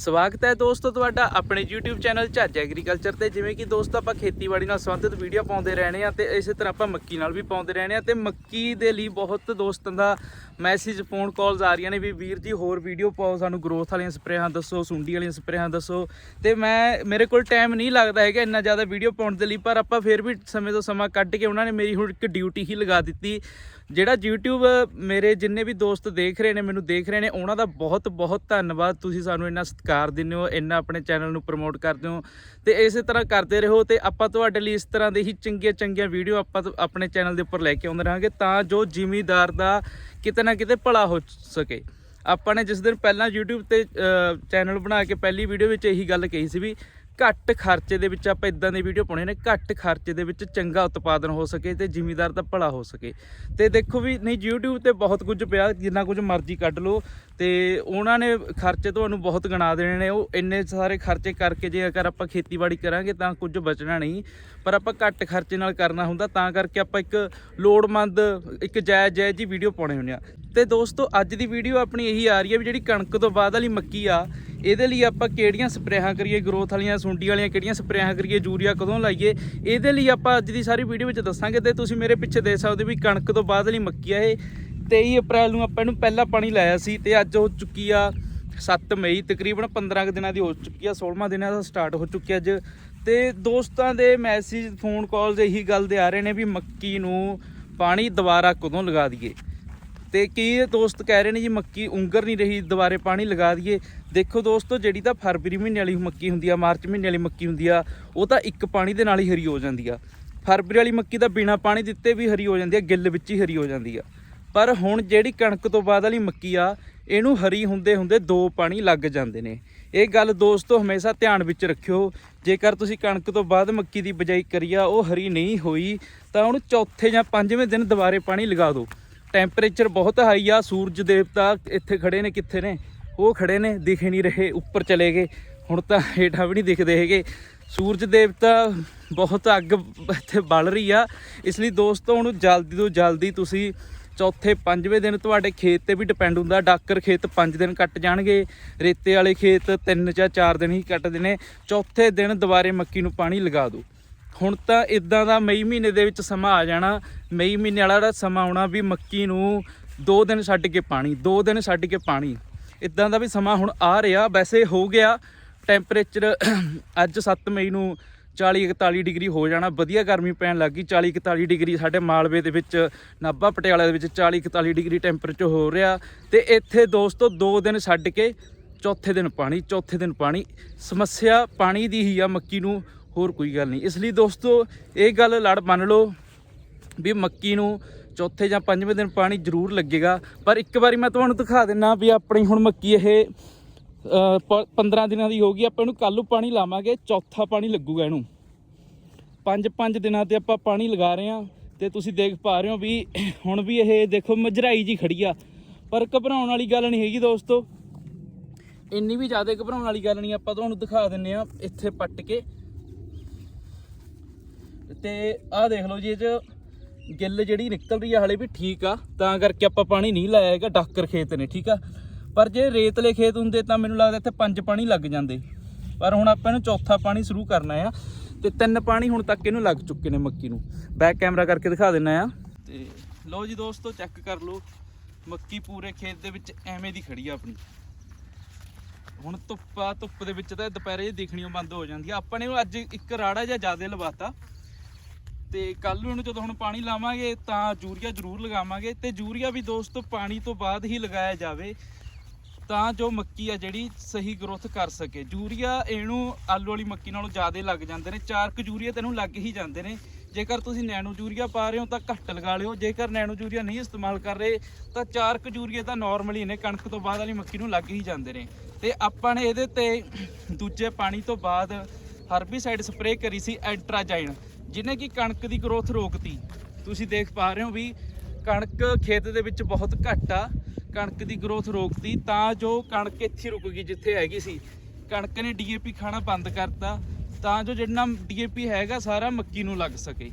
ਸਵਾਗਤ ਹੈ ਦੋਸਤੋ ਤੁਹਾਡਾ ਆਪਣੇ YouTube ਚੈਨਲ ਝੱਜ ਐਗਰੀਕਲਚਰ ਤੇ। ਜਿਵੇਂ ਕਿ ਦੋਸਤੋ ਆਪਾਂ ਖੇਤੀਬਾੜੀ ਨਾਲ ਸੰਬੰਧਿਤ ਵੀਡੀਓ ਪਾਉਂਦੇ ਰਹਿਣੇ ਆ ਤੇ ਇਸੇ ਤਰ੍ਹਾਂ ਆਪਾਂ ਮੱਕੀ ਨਾਲ ਵੀ ਪਾਉਂਦੇ ਰਹਿਣੇ ਆ ਤੇ ਮੱਕੀ ਦੇ ਲਈ ਬਹੁਤ ਦੋਸਤਾਂ ਦਾ ਮੈਸੇਜ ਫੋਨ ਕਾਲਸ ਆ ਰਹੀਆਂ ਨੇ। ਵੀ ਵੀਰ ਜੀ ਹੋਰ ਵੀਡੀਓ ਪਾਓ, ਸਾਨੂੰ ਗਰੋਥ ਵਾਲੀਆਂ ਸਪਰੇਹਾਂ ਦੱਸੋ, ਸੁੰਡੀ ਵਾਲੀਆਂ ਸਪਰੇਹਾਂ ਦੱਸੋ। ਤੇ ਮੈਂ, ਮੇਰੇ ਕੋਲ ਟਾਈਮ ਨਹੀਂ ਲੱਗਦਾ ਹੈਗਾ ਇੰਨਾ ਜ਼ਿਆਦਾ ਵੀਡੀਓ ਪਾਉਣ ਦੇ ਲਈ, ਪਰ ਆਪਾਂ ਫਿਰ ਵੀ ਸਮੇਂ ਤੋਂ ਸਮਾਂ ਕੱਢ ਕੇ ਉਹਨਾਂ ਨੇ ਮੇਰੀ ਹੁਣ ਇੱਕ ਡਿਊਟੀ ਹੀ ਲਗਾ ਦਿੱਤੀ। ਜਿਹੜਾ YouTube, ਮੇਰੇ ਜਿੰਨੇ ਵੀ ਦੋਸਤ ਦੇਖ ਰਹੇ ਨੇ, ਮੈਨੂੰ ਦੇਖ ਰਹੇ ਨੇ, ਉਹਨਾਂ ਦਾ ਬਹੁਤ ਬਹੁਤ ਧੰਨਵਾਦ। ਤੁਸੀਂ ਸਾਨੂੰ ਇੰਨਾ ਸਤਿਕਾਰ ਦਿੰਦੇ ਹੋ, ਇੰਨਾ ਆਪਣੇ ਚੈਨਲ ਨੂੰ ਪ੍ਰਮੋਟ ਕਰਦੇ ਹੋ। ਤੇ ਇਸੇ ਤਰ੍ਹਾਂ ਕਰਦੇ ਰਹੋ ਤੇ ਆਪਾਂ ਤੁਹਾਡੇ ਲਈ ਇਸ ਤਰ੍ਹਾਂ ਦੇ ਹੀ ਚੰਗੀਆਂ ਚੰਗੀਆਂ ਵੀਡੀਓ ਆਪਾਂ ਤੋਂ- ਆਪਣੇ ਚੈਨਲ ਦੇ ਉੱਪਰ ਲੈ ਕੇ ਆਉਂਦੇ ਰਹਾਂਗੇ ਤਾਂ ਜੋ ਜ਼ਿਮੀਦਾਰ ਦਾ ਕਿਤੇ ਨਾ ਕਿਤੇ ਭਲਾ ਹੋ ਸਕੇ। ਆਪਾਂ ਨੇ ਜਿਸ ਦਿਨ ਪਹਿਲਾਂ YouTube ਤੇ ਚੈਨਲ ਬਣਾ ਕੇ ਪਹਿਲੀ ਵੀਡੀਓ ਵਿੱਚ ਇਹੀ ਗੱਲ ਕਹੀ ਸੀ ਵੀ ਘੱਟ ਖਰਚੇ ਦੇ ਵਿੱਚ ਆਪਾਂ ਇਦਾਂ ਦੀ ਵੀਡੀਓ ਪਾਉਣੇ ਨੇ, ਘੱਟ ਖਰਚੇ ਦੇ ਵਿੱਚ ਚੰਗਾ ਉਤਪਾਦਨ ਹੋ ਸਕੇ ਤੇ ਜ਼ਿਮੀਦਾਰ ਦਾ ਭਲਾ ਹੋ ਸਕੇ। ਤੇ ਦੇਖੋ ਵੀ, ਨਹੀਂ, YouTube ਤੇ ਬਹੁਤ ਕੁਝ ਪਿਆ, ਜਿੰਨਾ ਕੁਝ ਮਰਜ਼ੀ ਕੱਢ ਲਓ। ਤੇ ਉਹਨਾਂ ਨੇ ਖਰਚੇ ਤੁਹਾਨੂੰ ਬਹੁਤ ਗਣਾ ਦੇਣੇ ਨੇ, ਉਹ ਇੰਨੇ ਸਾਰੇ ਖਰਚੇ ਕਰਕੇ ਜੇ ਅਗਰ ਆਪਾਂ ਖੇਤੀਬਾੜੀ ਕਰਾਂਗੇ ਤਾਂ ਕੁਝ ਬਚਣਾ ਨਹੀਂ। ਪਰ ਆਪਾਂ ਘੱਟ ਖਰਚੇ ਨਾਲ ਕਰਨਾ ਹੁੰਦਾ, ਤਾਂ ਕਰਕੇ ਆਪਾਂ ਇੱਕ ਲੋੜਮੰਦ ਇੱਕ ਜਾਇਜ਼ ਜਾਇਜ਼ ਜੀ ਵੀਡੀਓ ਪਾਉਣੇ ਹੁੰਦੇ ਆ। ਤੇ ਦੋਸਤੋ, ਅੱਜ ਦੀ ਵੀਡੀਓ ਆਪਣੀ ਇਹੀ ਆ ਰਹੀ ਹੈ ਵੀ ਜਿਹੜੀ ਕਣਕ ਤੋਂ ਬਾਅਦ ਵਾਲੀ ਮੱਕੀ ਆ ਇਹਦੇ ਲਈ ਆਪਾਂ ਕਿਹੜੀਆਂ ਸਪਰੇਹਾਂ ਕਰੀਏ ਗਰੋਥ ਵਾਲੀਆਂ, ਸੁੰਡੀ ਵਾਲੀਆਂ ਕਿਹੜੀਆਂ ਸਪਰੇਹਾਂ ਕਰੀਏ, ਯੂਰੀਆ ਕਦੋਂ ਲਾਈਏ, ਇਹਦੇ ਲਈ ਆਪਾਂ ਅੱਜ ਦੀ ਸਾਰੀ ਵੀਡੀਓ ਵਿੱਚ ਦੱਸਾਂਗੇ ਤੇ ਤੁਸੀਂ ਮੇਰੇ ਪਿੱਛੇ ਦੇਖ ਸਕਦੇ ਹੋ ਵੀ ਕਣਕ ਤੋਂ ਬਾਅਦ ਲਈ ਮੱਕੀ ਆ ਇਹ। 23 ਅਪ੍ਰੈਲ ਨੂੰ ਆਪਾਂ ਇਹਨੂੰ ਪਹਿਲਾ ਪਾਣੀ ਲਾਇਆ ਸੀ ਤੇ ਅੱਜ ਹੋ ਚੁੱਕੀ ਆ 7 ਮਈ, ਤਕਰੀਬਨ 15 ਕੁ ਦਿਨਾਂ ਦੀ ਹੋ ਚੁੱਕੀ ਆ 16ਵਾਂ ਦਿਨਾਂ ਦਾ ਸਟਾਰਟ ਹੋ ਚੁੱਕਿਆ ਅੱਜ। ਤੇ ਦੋਸਤਾਂ ਦੇ ਮੈਸੇਜ ਫੋਨ ਕਾਲਸ ਇਹੀ ਗੱਲ ਦੇ ਆ ਰਹੇ ਨੇ ਵੀ ਮੱਕੀ ਨੂੰ ਪਾਣੀ ਦੁਬਾਰਾ ਕਦੋਂ ਲਗਾ ਦਈਏ। ਤੇ ਕੀ ਦੋਸਤ ਕਹਿ ਰਹੇ ਨੇ ਜੀ, ਮੱਕੀ ਉਂਗਰ ਨਹੀਂ ਰਹੀ, ਦੁਬਾਰੇ ਪਾਣੀ ਲਗਾ ਦਈਏ। ਦੇਖੋ ਦੋਸਤੋ, ਜਿਹੜੀ ਤਾਂ ਫਰਵਰੀ ਮਹੀਨੇ ਵਾਲੀ ਮੱਕੀ ਹੁੰਦੀ ਆ, ਮਾਰਚ ਮਹੀਨੇ ਵਾਲੀ ਮੱਕੀ ਹੁੰਦੀ ਆ, ਉਹ ਤਾਂ ਇੱਕ ਪਾਣੀ ਦੇ ਨਾਲ ਹੀ ਹਰੀ ਹੋ ਜਾਂਦੀ ਆ। ਫਰਵਰੀ ਵਾਲੀ ਮੱਕੀ ਤਾਂ ਬਿਨਾ ਪਾਣੀ ਦਿੱਤੇ ਵੀ ਹਰੀ ਹੋ ਜਾਂਦੀ ਆ, ਗਿੱਲ ਵਿੱਚ ਹੀ ਹਰੀ ਹੋ ਜਾਂਦੀ ਆ। ਪਰ ਹੁਣ ਜਿਹੜੀ ਕਣਕ ਤੋਂ ਬਾਅਦ ਵਾਲੀ ਮੱਕੀ ਆ, ਇਹਨੂੰ ਹਰੀ ਹੁੰਦੇ ਹੁੰਦੇ ਦੋ ਪਾਣੀ ਲੱਗ ਜਾਂਦੇ ਨੇ। ਇਹ ਗੱਲ ਦੋਸਤੋ ਹਮੇਸ਼ਾ ਧਿਆਨ ਵਿੱਚ ਰੱਖਿਓ। ਜੇਕਰ ਤੁਸੀਂ ਕਣਕ ਤੋਂ ਬਾਅਦ ਮੱਕੀ ਦੀ ਬਜਾਈ ਕਰੀ ਆ, ਉਹ ਹਰੀ ਨਹੀਂ ਹੋਈ, ਤਾਂ ਉਹਨੂੰ ਚੌਥੇ ਜਾਂ ਪੰਜਵੇਂ ਦਿਨ ਦੁਬਾਰੇ ਪਾਣੀ ਲਗਾ ਦਿਓ। ਟੈਂਪਰੇਚਰ ਬਹੁਤ ਹਾਈ ਆ, ਸੂਰਜ ਦੇਵਤਾ ਇੱਥੇ ਖੜੇ ਨੇ ਕਿੱਥੇ ਨੇ? ਉਹ ਖੜੇ ਨੇ, ਦਿਖੇ ਨਹੀਂ ਰਹੇ, ਉੱਪਰ ਚਲੇ ਗਏ। ਹੁਣ ਤਾਂ ਹੇਠਾਂ ਵੀ ਨਹੀਂ ਦਿਖਦੇ ਹੈਗੇ। ਸੂਰਜ ਦੇਵਤਾ ਬਹੁਤ ਅੱਗ ਇੱਥੇ ਬਲ ਰਹੀ ਆ। ਇਸ ਲਈ ਦੋਸਤੋ, ਹੁਣ ਜਲਦੀ ਤੋਂ ਜਲਦੀ ਤੁਸੀਂ ਚੌਥੇ ਪੰਜਵੇਂ ਦਿਨ ਤੁਹਾਡੇ ਖੇਤ ਤੇ ਵੀ ਡਿਪੈਂਡ ਹੁੰਦਾ। ਡਾਕਰ ਖੇਤ 5 ਦਿਨ ਕੱਟ ਜਾਣਗੇ, ਰੇਤੇ ਵਾਲੇ ਖੇਤ 3 ਜਾਂ 4 ਦਿਨ ਹੀ ਕੱਟਦੇ ਨੇ। ਚੌਥੇ ਦਿਨ ਦੁਬਾਰੇ ਮੱਕੀ ਨੂੰ ਪਾਣੀ ਲਗਾ ਦਿਓ। ਹੁਣ ਤਾਂ ਇਦਾਂ ਦਾ ਮਈ ਮਹੀਨੇ ਦੇ ਵਿੱਚ ਸਮਾਂ ਆ ਜਾਣਾ। ਮਈ ਮਹੀਨੇ ਵਾਲਾ ਜਿਹੜਾ ਸਮਾਂ ਆਉਣਾ ਵੀ ਮੱਕੀ ਨੂੰ 2 ਦਿਨ ਛੱਡ ਕੇ ਪਾਣੀ 2 ਦਿਨ ਛੱਡ ਕੇ ਪਾਣੀ। ਇਦਾਂ ਦਾ ਵੀ ਸਮਾਂ ਹੁਣ ਆ ਰਿਹਾ। ਵੈਸੇ ਹੋ ਗਿਆ ਟੈਂਪਰੇਚਰ ਅੱਜ 7 ਮਈ ਨੂੰ 40 41 ਡਿਗਰੀ ਹੋ ਜਾਣਾ। ਵਧੀਆ ਗਰਮੀ ਪੈਣ ਲੱਗੀ 40 41 ਡਿਗਰੀ ਸਾਡੇ ਮਾਲਵੇ ਦੇ ਵਿੱਚ, ਨਾਭਾ ਪਟਿਆਲਾ ਦੇ ਵਿੱਚ 40 41 ਡਿਗਰੀ ਟੈਂਪਰੇਚਰ ਹੋ ਰਿਹਾ। ਤੇ ਇੱਥੇ ਦੋਸਤੋ 2 ਦਿਨ ਛੱਡ ਕੇ ਚੌਥੇ ਦਿਨ ਪਾਣੀ, ਚੌਥੇ ਦਿਨ ਪਾਣੀ। ਸਮੱਸਿਆ ਪਾਣੀ ਦੀ ਹੀ ਆ, ਮੱਕੀ ਨੂੰ ਹੋਰ ਕੋਈ ਗੱਲ ਨਹੀਂ। ਇਸ ਲਈ ਦੋਸਤੋ, ਇਹ ਗੱਲ ਲੜ ਮੰਨ ਲਓ ਵੀ ਮੱਕੀ ਨੂੰ ਚੌਥੇ ਜਾਂ ਪੰਜਵੇਂ ਦਿਨ ਪਾਣੀ ਜ਼ਰੂਰ ਲੱਗੇਗਾ। ਪਰ ਇੱਕ ਵਾਰੀ ਮੈਂ ਤੁਹਾਨੂੰ ਦਿਖਾ ਦਿੰਨਾ ਵੀ ਆਪਣੀ ਹੁਣ ਮੱਕੀ ਇਹ ਪ- 15 ਦਿਨਾਂ ਦੀ ਹੋ ਗਈ ਆਪਾਂ ਇਹਨੂੰ ਕੱਲ੍ਹ ਨੂੰ ਪਾਣੀ ਲਾਵਾਂਗੇ, ਚੌਥਾ ਪਾਣੀ ਲੱਗੂਗਾ ਇਹਨੂੰ। ਪੰਜ ਪੰਜ ਦਿਨਾਂ ਤੇ ਆਪਾਂ ਪਾਣੀ ਲਗਾ ਰਹੇ ਹਾਂ ਤੇ ਤੁਸੀਂ ਦੇਖ ਪਾ ਰਹੇ ਹੋ ਵੀ ਹੁਣ ਵੀ ਇਹ ਦੇਖੋ ਮਜਰਾਈ ਜੀ ਖੜੀ ਆ। ਪਰ ਘਬਰਾਉਣ ਵਾਲੀ ਗੱਲ ਨਹੀਂ ਹੈਗੀ ਦੋਸਤੋ। ਇੰਨੀ ਵੀ ਜ਼ਿਆਦਾ ਘਬਰਾਉਣ ਵਾਲੀ ਗੱਲ ਨਹੀਂ, ਆਪਾਂ ਤੁਹਾਨੂੰ ਦਿਖਾ ਦਿੰਨੇ ਆ ਇੱਥੇ ਪੱਟ ਕੇ। ਤੇ ਆਹ ਦੇਖ ਲਓ ਜੀ, ਇਹ ਚ ਗਿੱਲ ਜਿਹੜੀ ਨਿਕਲ ਰਹੀ ਆ ਹਲੇ ਵੀ ਠੀਕ ਆ, ਤਾਂ ਕਰਕੇ ਆਪਾਂ ਪਾਣੀ ਨਹੀਂ ਲਾਇਆ ਹੈਗਾ, ਡਾਕਰ ਖੇਤ ਨੇ, ਠੀਕ ਆ? ਪਰ ਜੇ ਰੇਤਲੇ ਖੇਤ ਹੁੰਦੇ ਤਾਂ ਮੈਨੂੰ ਲੱਗਦਾ ਇੱਥੇ ਪੰਜ ਪਾਣੀ ਲੱਗ ਜਾਂਦੇ। ਪਰ ਹੁਣ ਆਪਾਂ ਇਹਨੂੰ ਚੌਥਾ ਪਾਣੀ ਸ਼ੁਰੂ ਕਰਨਾ ਆ, ਤੇ ਤਿੰਨ ਪਾਣੀ ਹੁਣ ਤੱਕ ਇਹਨੂੰ ਲੱਗ ਚੁੱਕੇ ਨੇ ਮੱਕੀ ਨੂੰ। ਬੈਕ ਕੈਮਰਾ ਕਰਕੇ ਦਿਖਾ ਦਿੰਨਾ ਆ। ਤੇ ਲਓ ਜੀ ਦੋਸਤੋ ਚੈੱਕ ਕਰ ਲਓ। ਮੱਕੀ ਪੂਰੇ ਖੇਤ ਦੇ ਵਿੱਚ ਐਵੇਂ ਦੀ ਖੜੀ ਆ ਆਪਣੀ। ਹੁਣ ਧੁੱਪਾ, ਧੁੱਪ ਦੇ ਵਿੱਚ ਤਾਂ ਦੁਪਹਿਰੇ ਜਿਹੀ ਦਿਖਣੀਓ ਬੰਦ ਹੋ ਜਾਂਦੀ ਆ। ਆਪਾਂ ਨੇ ਅੱਜ ਇੱਕ ਰਾੜਾ ਜਿਹਾ ਜ਼ਿਆਦਾ ਲਵਾਤਾ। ਤੇ ਕੱਲ ਨੂੰ ਇਹਨੂੰ ਜਦੋਂ ਹੁਣ ਪਾਣੀ ਲਾਵਾਂਗੇ ਤਾਂ ਯੂਰੀਆ ਜ਼ਰੂਰ ਲਗਾਵਾਂਗੇ ਤੇ ਯੂਰੀਆ ਵੀ ਦੋਸਤੋ ਪਾਣੀ ਤੋਂ ਬਾਅਦ ਹੀ ਲਗਾਇਆ ਜਾਵੇ ਤਾਂ ਜੋ ਮੱਕੀ ਆ ਜਿਹੜੀ ਸਹੀ ਗਰੋਥ ਕਰ ਸਕੇ। ਯੂਰੀਆ ਇਹਨੂੰ ਆਲੂ ਵਾਲੀ ਮੱਕੀ ਨਾਲੋਂ ਜ਼ਿਆਦਾ ਲੱਗ ਜਾਂਦੇ ਨੇ, ਚਾਰ ਕੁ ਯੂਰੀਆ ਤੈਨੂੰ ਲੱਗ ਹੀ ਜਾਂਦੇ ਨੇ। ਜੇਕਰ ਤੁਸੀਂ ਨੈਨੋ ਯੂਰੀਆ ਪਾ ਰਹੇ ਹੋ ਤਾਂ ਘੱਟ ਲਗਾ ਲਿਓ, ਜੇਕਰ ਨੈਨੋ ਯੂਰੀਆ ਨਹੀਂ ਇਸਤੇਮਾਲ ਕਰ ਰਹੇ ਤਾਂ ਚਾਰ ਕੁ ਯੂਰੀਆ ਤਾਂ ਨਾਰਮਲੀ ਨੇ, ਕਣਕ ਤੋਂ ਬਾਅਦ ਵਾਲੀ ਮੱਕੀ ਨੂੰ ਲੱਗ ਹੀ ਜਾਂਦੇ ਨੇ। ਤੇ ਆਪਾਂ ਨੇ ਇਹਦੇ ਤੇ ਦੂਜੇ ਪਾਣੀ ਤੋਂ ਬਾਅਦ ਹਰਬੀਸਾਈਡ ਸਪਰੇਅ ਕਰੀ ਸੀ ਐਂਟਰਾਜਾਈਨ। ਜਿਹਨੇ ਕਿ ਕਣਕ ਦੀ ਗਰੋਥ ਰੋਕਤੀ। ਤੁਸੀਂ ਦੇਖ ਪਾ ਰਹੇ ਹੋ ਵੀ ਕਣਕ ਖੇਤ ਦੇ ਵਿੱਚ ਬਹੁਤ ਘੱਟ ਆ। ਕਣਕ ਦੀ ਗਰੋਥ ਰੋਕਤੀ ਤਾਂ ਜੋ ਕਣਕ ਇੱਥੇ ਰੁਕ ਗਈ ਜਿੱਥੇ ਹੈਗੀ ਸੀ। ਕਣਕ ਨੇ ਡੀਏਪੀ ਖਾਣਾ ਬੰਦ ਕਰਤਾ ਤਾਂ ਜੋ ਜਿਹੜਾ ਡੀਏਪੀ ਹੈਗਾ ਸਾਰਾ ਮੱਕੀ ਨੂੰ ਲੱਗ ਸਕੇ।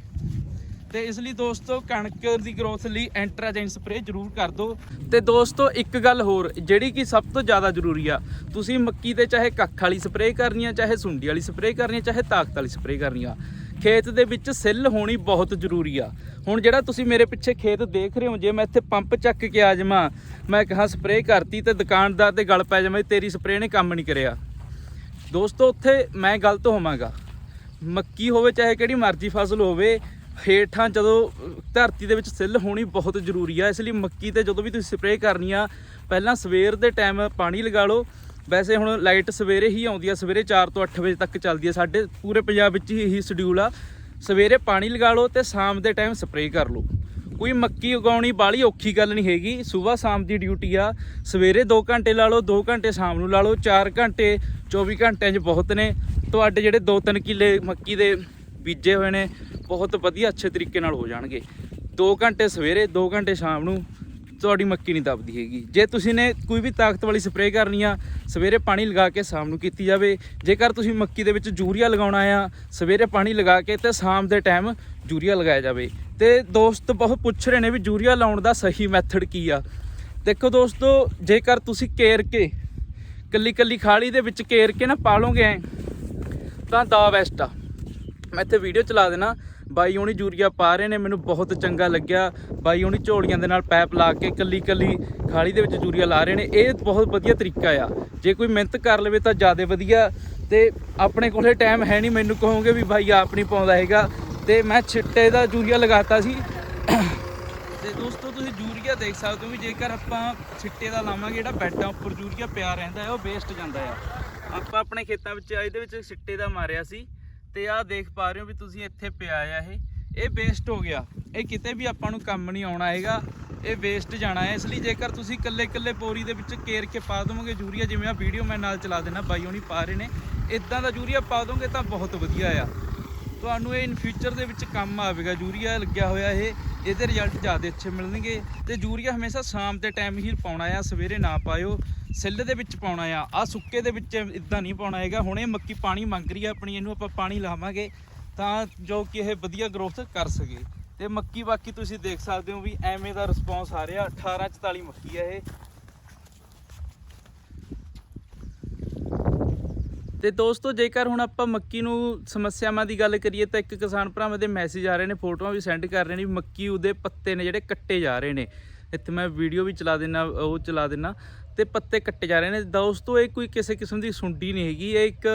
ਤੇ ਇਸ ਲਈ ਦੋਸਤੋ ਕਣਕ ਦੀ ਗਰੋਥ ਲਈ ਐਂਟਰਾਜੈਂਟ ਸਪਰੇਅ ਜ਼ਰੂਰ ਕਰ ਦਿਓ। ਤੇ ਦੋਸਤੋ ਇੱਕ ਗੱਲ ਹੋਰ, ਜਿਹੜੀ ਕਿ ਸਭ ਤੋਂ ਜ਼ਿਆਦਾ ਜ਼ਰੂਰੀ ਆ, ਤੁਸੀਂ ਮੱਕੀ ਤੇ ਚਾਹੇ ਕੱਖ ਵਾਲੀ ਸਪਰੇਅ ਕਰਨੀ ਆ, ਚਾਹੇ ਸੁੰਡੀ ਵਾਲੀ ਸਪਰੇਅ ਕਰਨੀ ਆ, ਚਾਹੇ ਤਾਕਤ ਵਾਲੀ ਸਪਰੇਅ ਕਰਨੀ ਆ ਖੇਤ ਦੇ ਵਿੱਚ ਸਿੱਲ ਹੋਣੀ ਬਹੁਤ ਜ਼ਰੂਰੀ ਆ। ਹੁਣ ਜਿਹੜਾ ਤੁਸੀਂ ਮੇਰੇ ਪਿੱਛੇ ਖੇਤ ਦੇਖ ਰਹੇ ਹੋ, ਜੇ ਮੈਂ ਇੱਥੇ ਪੰਪ ਚੱਕ ਕੇ ਆ ਜਾਵਾਂ, ਮੈਂ ਕਹਾਂ ਸਪਰੇਅ ਕਰਤੀ ਤੇ ਦੁਕਾਨਦਾਰ ਦੇ ਗਲ ਪੈ ਜਾਵਾਂ ਤੇਰੀ ਸਪਰੇਅ ਨੇ ਕੰਮ ਨਹੀਂ ਕਰਿਆ। ਦੋਸਤੋ, ਉੱਥੇ ਮੈਂ ਗਲਤ ਹੋਵਾਂਗਾ। ਮੱਕੀ ਹੋਵੇ, ਚਾਹੇ ਕਿਹੜੀ ਮਰਜ਼ੀ ਫਸਲ ਹੋਵੇ, ਹੇਠਾਂ ਜਦੋਂ ਧਰਤੀ ਦੇ ਵਿੱਚ ਸਿੱਲ ਹੋਣੀ ਬਹੁਤ ਜ਼ਰੂਰੀ ਆ। ਇਸ ਲਈ ਮੱਕੀ ਤੇ ਜਦੋਂ ਵੀ ਤੁਸੀਂ ਸਪਰੇਅ ਕਰਨੀ ਆ, ਪਹਿਲਾਂ ਸਵੇਰ ਦੇ ਟਾਈਮ ਪਾਣੀ ਲਗਾ ਲਓ ਵੈਸੇ ਹੁਣ ਲਾਈਟ ਸਵੇਰੇ ਹੀ ਆਉਂਦੀ ਆ, ਸਵੇਰੇ 4 ਤੋਂ 8 ਵਜੇ ਤੱਕ ਚੱਲਦੀ ਆ। ਸਾਡੇ ਪੂਰੇ ਪੰਜਾਬ ਵਿੱਚ ਹੀ ਇਹੀ ਸ਼ਡਿਊਲ ਆ। ਸਵੇਰੇ ਪਾਣੀ ਲਗਾ ਲਓ ਤੇ ਸ਼ਾਮ ਦੇ ਟਾਈਮ ਸਪਰੇਅ ਕਰ ਲਓ। ਕੋਈ ਮੱਕੀ ਉਗਾਉਣੀ ਬਾਲੀ ਔਖੀ ਗੱਲ ਨਹੀਂ ਹੈਗੀ। ਸਵੇਰ ਸ਼ਾਮ ਦੀ ਡਿਊਟੀ ਆ। ਸਵੇਰੇ 2 ਘੰਟੇ ਲਾ ਲਓ 2 ਘੰਟੇ ਸ਼ਾਮ ਨੂੰ ਲਾ ਲਓ। 4 ਘੰਟੇ 24 ਘੰਟਿਆਂ 'ਚ ਬਹੁਤ ਨੇ। ਤੁਹਾਡੇ ਜਿਹੜੇ 2-3 ਕਿੱਲੇ ਮੱਕੀ ਦੇ ਬੀਜੇ ਹੋਏ ਨੇ, ਬਹੁਤ ਵਧੀਆ ਅੱਛੇ ਤਰੀਕੇ ਨਾਲ ਹੋ ਜਾਣਗੇ। 2 ਘੰਟੇ ਸਵੇਰੇ 2 ਘੰਟੇ ਸ਼ਾਮ ਨੂੰ ਤੁਹਾਡੀ ਮੱਕੀ ਨਹੀਂ ਦਬਦੀ ਹੈਗੀ। ਜੇ ਤੁਸੀਂ ਨੇ ਕੋਈ ਵੀ ਤਾਕਤ ਵਾਲੀ ਸਪਰੇਅ ਕਰਨੀ ਆ, ਸਵੇਰੇ ਪਾਣੀ ਲਗਾ ਕੇ ਸ਼ਾਮ ਨੂੰ ਕੀਤੀ ਜਾਵੇ। ਜੇਕਰ ਤੁਸੀਂ ਮੱਕੀ ਦੇ ਵਿੱਚ ਯੂਰੀਆ ਲਗਾਉਣਾ ਆ, ਸਵੇਰੇ ਪਾਣੀ ਲਗਾ ਕੇ ਤੇ ਸ਼ਾਮ ਦੇ ਟਾਈਮ ਯੂਰੀਆ ਲਗਾਇਆ ਜਾਵੇ। ਤੇ ਦੋਸਤ ਬਹੁਤ ਪੁੱਛ ਰਹੇ ਨੇ ਵੀ ਯੂਰੀਆ ਲਾਉਣ ਦਾ ਸਹੀ ਮੈਥਡ ਕੀ ਆ। ਦੇਖੋ ਦੋਸਤੋ, ਜੇਕਰ ਤੁਸੀਂ ਕੇਰ ਕੇ ਕੱਲੀ ਕੱਲੀ ਖਾਲੀ ਦੇ ਵਿੱਚ ਕੇਰ ਕੇ ਨਾ ਪਾਲੋਗੇ ਤਾਂ ਦਾ ਬੈਸਟ ਆ। ਮੈਂ ਇੱਥੇ ਵੀਡੀਓ ਚਲਾ ਦੇਣਾ। ਬਾਈ ਹੁਣੀ ਯੂਰੀਆ ਪਾ ਰਹੇ ਨੇ, ਮੈਨੂੰ ਬਹੁਤ ਚੰਗਾ ਲੱਗਿਆ। ਬਾਈ ਹੁਣੀ ਝੋਲੀਆਂ ਦੇ ਨਾਲ ਪੈਪ ਲਾ ਕੇ ਕੱਲੀ ਕੱਲੀ ਖਾਲੀ ਦੇ ਵਿੱਚ ਯੂਰੀਆ ਲਾ ਰਹੇ ਨੇ। ਇਹ ਬਹੁਤ ਵਧੀਆ ਤਰੀਕਾ ਆ। ਜੇ ਕੋਈ ਮਿਹਨਤ ਕਰ ਲਵੇ ਤਾਂ ਜ਼ਿਆਦਾ ਵਧੀਆ। ਤੇ ਆਪਣੇ ਕੋਲੇ ਟਾਈਮ ਹੈ ਨਹੀਂ, ਮੈਨੂੰ ਕਹੋਗੇ ਵੀ ਬਾਈ ਆਪ ਨਹੀਂ ਪਾਉਂਦਾ ਹੈਗਾ। ਤੇ ਮੈਂ ਛਿੱਟੇ ਦਾ ਯੂਰੀਆ ਲਗਾਤਾ ਸੀ। ਤੇ ਦੋਸਤੋ, ਤੁਸੀਂ ਯੂਰੀਆ ਦੇਖ ਸਕਦੇ ਹੋ ਵੀ ਜੇਕਰ ਆਪਾਂ ਛਿੱਟੇ ਦਾ ਲਾਵਾਂਗੇ, ਜਿਹੜਾ ਬੈੱਡਾਂ ਉੱਪਰ ਯੂਰੀਆ ਪਿਆ ਰਹਿੰਦਾ ਹੈ, ਉਹ ਵੇਸਟ ਜਾਂਦਾ ਆ। ਆਪਾਂ ਆਪਣੇ ਖੇਤਾਂ ਵਿੱਚ, ਇਹਦੇ ਵਿੱਚ ਛਿੱਟੇ ਦਾ ਮਾਰਿਆ ਸੀ। ਤੇ ਆਹ ਦੇਖ ਪਾ ਰਹੇ ਹੋ ਵੀ ਤੁਸੀਂ ਇੱਥੇ ਪਿਆ ਆ ਇਹ। ਇਹ ਵੇਸਟ ਹੋ ਗਿਆ। ਇਹ ਕਿਤੇ ਵੀ ਆਪਾਂ ਨੂੰ ਕੰਮ ਨਹੀਂ ਆਉਣਾ ਹੈਗਾ। ਇਹ ਵੇਸਟ ਜਾਣਾ ਹੈ। ਇਸ ਲਈ ਜੇਕਰ ਤੁਸੀਂ ਇਕੱਲੇ ਇਕੱਲੇ ਪੋਰੀ ਦੇ ਵਿੱਚ ਕੇਰ ਕੇ ਪਾ ਦੋਗੇ ਯੂਰੀਆ, ਜਿਵੇਂ ਆ ਵੀਡੀਓ ਮੈਂ ਨਾਲ ਚਲਾ ਦੇਣਾ ਬਾਈ ਹੋਣੀ ਪਾ ਰਹੇ ਨੇ। ਇਦਾਂ ਦਾ ਯੂਰੀਆ ਪਾ ਦੋਗੇ ਤਾਂ ਬਹੁਤ ਵਧੀਆ ਆ। ਤੁਹਾਨੂੰ ਇਹ ਇਨ ਫਿਊਚਰ ਦੇ ਵਿੱਚ ਕੰਮ ਆਵੇਗਾ। ਯੂਰੀਆ ਲੱਗਿਆ ਹੋਇਆ ਇਹ। ਇਹਦੇ ਰਿਜ਼ਲਟ ਜ਼ਿਆਦਾ ਅੱਛੇ ਮਿਲਣਗੇ। ਤੇ ਯੂਰੀਆ ਹਮੇਸ਼ਾ ਸ਼ਾਮ ਦੇ ਟਾਈਮ ਹੀ ਪਾਉਣਾ ਆ। ਸਵੇਰੇ ਨਾ ਪਾਇਓ। ਸਿੱਲ ਦੇ ਵਿੱਚ ਪਾਉਣਾ ਆ ਆ ਸੁੱਕੇ ਦੇ ਵਿੱਚ ਇਦਾਂ ਨਹੀਂ ਪਾਉਣਾ ਹੈਗਾ, ਹੁਣ ਇਹ ਮੱਕੀ ਪਾਣੀ ਮੰਗ ਰਹੀ ਆ ਆਪਣੀ, ਇਹਨੂੰ ਆਪਾਂ ਪਾਣੀ ਲਾਵਾਂਗੇ ਤਾਂ ਜੋ ਕਿ ਇਹ ਵਧੀਆ ਗਰੋਥ ਕਰ ਸਕੇ। ਤੇ ਮੱਕੀ ਬਾਕੀ ਤੁਸੀਂ ਦੇਖ ਸਕਦੇ ਹੋ ਵੀ ਐਵੇਂ ਦਾ ਰਿਸਪੌਂਸ ਆ ਰਿਹਾ 1844 ਮੱਕੀ ਆ ਇਹ। ਤੇ ਦੋਸਤੋ, ਜੇਕਰ ਹੁਣ ਆਪਾਂ ਮੱਕੀ ਨੂੰ ਸਮੱਸਿਆਵਾਂ ਦੀ ਗੱਲ ਕਰੀਏ ਤਾਂ ਇੱਕ ਕਿਸਾਨ ਭਰਾਵਾਂ ਦੇ ਮੈਸੇਜ ਆ ਰਹੇ ਨੇ, ਫੋਟੋਆਂ ਵੀ ਸੈਂਡ ਕਰ ਰਹੇ ਨੇ ਵੀ ਮੱਕੀ ਉਹਦੇ ਪੱਤੇ ਨੇ ਜਿਹੜੇ ਕੱਟੇ ਜਾ ਰਹੇ ਨੇ। ਇੱਥੇ ਮੈਂ ਵੀਡੀਓ ਵੀ ਚਲਾ ਦੇਣਾ ਉਹ ਚਲਾ ਦੇਣਾ ਤੇ ਪੱਤੇ ਕੱਟੇ ਜਾ ਰਹੇ ਨੇ। ਦੋਸਤੋ ਇਹ ਕੋਈ ਕਿਸੇ ਕਿਸਮ ਦੀ ਸੁੰਡੀ ਨਹੀਂ ਹੈਗੀ। ਇਹ ਇੱਕ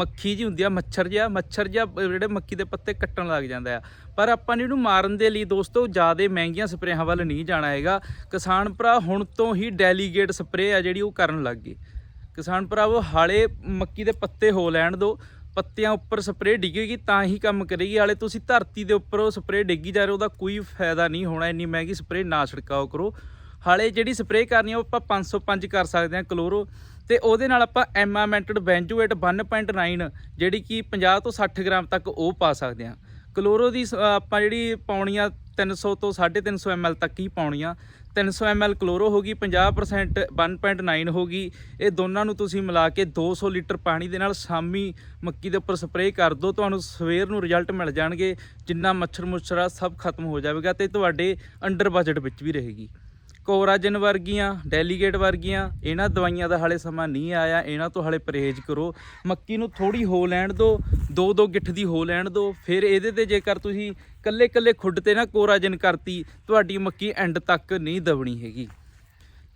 ਮੱਖੀ ਜੀ ਹੁੰਦੀ ਆ ਮੱਛਰ ਜਿਹਾ। ਮੱਛਰ ਜਿਹਾ ਜਿਹੜੇ ਮੱਕੀ ਦੇ ਪੱਤੇ ਕੱਟਣ ਲੱਗ ਜਾਂਦਾ ਆ। ਪਰ ਆਪਾਂ ਨੇ ਇਹਨੂੰ ਮਾਰਨ ਦੇ ਲਈ ਦੋਸਤੋ ਜ਼ਿਆਦਾ ਮਹਿੰਗੀਆਂ ਸਪਰੇਹਾਂ ਵੱਲ ਨਹੀਂ ਜਾਣਾ ਹੈਗਾ। ਕਿਸਾਨ ਭਰਾ ਹੁਣ ਤੋਂ ਹੀ ਡੈਲੀਗੇਟ ਸਪਰੇਅ ਆ ਜਿਹੜੀ ਉਹ ਕਰਨ ਲੱਗ ਗਏ। ਕਿਸਾਨ ਭਰਾਵੋ ਹਾਲੇ ਮੱਕੀ ਦੇ ਪੱਤੇ ਹੋ ਲੈਣ ਦਿਓ ਪੱਤਿਆਂ ਉੱਪਰ ਸਪਰੇਅ ਡਿੱਗੇਗੀ ਤਾਂ ਹੀ ਕੰਮ ਕਰੇਗੀ। ਹਾਲੇ ਤੁਸੀਂ ਧਰਤੀ ਦੇ ਉੱਪਰ ਉਹ ਸਪਰੇਅ ਡਿੱਗੀ ਜਾ ਰਹੇ ਹੋ, ਉਹਦਾ ਕੋਈ ਫਾਇਦਾ ਨਹੀਂ ਹੋਣਾ। ਇੰਨੀ ਮਹਿੰਗੀ ਸਪਰੇਅ ਨਾ ਛਿੜਕਾਓ ਕਰੋ। ਹਾਲੇ ਜਿਹੜੀ ਸਪਰੇਅ ਕਰਨੀ ਆ, ਉਹ ਆਪਾਂ 505 ਕਰ ਸਕਦੇ ਹਾਂ ਕਲੋਰੋ। ਤੇ ਉਹਦੇ ਨਾਲ ਆਪਾਂ ਐਮਾਮੈਂਟਡ ਬੈਂਜੂਏਟ 1.9 ਜਿਹੜੀ ਕਿ 50 ਤੋਂ 60 ਗ੍ਰਾਮ ਤੱਕ ਉਹ ਪਾ ਸਕਦੇ ਹਾਂ ਕਲੋਰੋ ਦੀ ਸ- ਆਪਾਂ ਜਿਹੜੀ ਪਾਉਣੀ ਆ 300 ਤੋਂ 350 ml ਤੱਕ ਹੀ ਪਾਉਣੀ ਆ। 300 ml ਕਲੋਰੋ ਹੋਗੀ 50% 1.9 ਹੋਗੀ ਇਹ ਦੋਨਾਂ ਨੂੰ ਤੁਸੀਂ ਮਿਲਾ ਕੇ 200 ਲੀਟਰ ਪਾਣੀ ਦੇ ਨਾਲ ਸ਼ਾਮੀ ਮੱਕੀ ਦੇ ਉੱਪਰ ਸਪਰੇਅ ਕਰ ਦਿਓ, ਤੁਹਾਨੂੰ ਸਵੇਰ ਨੂੰ ਰਿਜ਼ਲਟ ਮਿਲ ਜਾਣਗੇ। ਜਿੰਨਾ ਮੱਛਰ ਮੁੱਛਰ ਆ, ਸਭ ਖਤਮ ਹੋ ਜਾਵੇਗਾ ਤੇ ਤੁਹਾਡੇ ਅੰਡਰ ਬਜਟ ਵਿੱਚ ਵੀ ਰਹੇਗੀ। ਕੋਰਾਜਨ ਵਰਗੀਆਂ, ਡੈਲੀਗੇਟ ਵਰਗੀਆਂ, ਇਹਨਾਂ ਦਵਾਈਆਂ ਦਾ ਹਾਲੇ ਸਮਾਂ ਨਹੀਂ ਆਇਆ, ਇਹਨਾਂ ਤੋਂ ਹਾਲੇ ਪਰਹੇਜ਼ ਕਰੋ। ਮੱਕੀ ਨੂੰ ਥੋੜੀ ਹੋ ਲੈਣ ਦਿਓ ਦੋ ਦੋ ਗਿੱਠ ਦੀ ਹੋ ਲੈਣ ਦਿਓ ਫਿਰ ਇਹਦੇ ਤੇ ਜੇਕਰ ਤੁਸੀਂ ਕੱਲੇ ਕੱਲੇ ਖੁੱਡ ਤੇ ਨਾ ਕੋਰਾਜਨ ਕਰਤੀ, ਤੁਹਾਡੀ ਮੱਕੀ ਐਂਡ ਤੱਕ ਨਹੀਂ ਦਬਣੀ ਹੈਗੀ।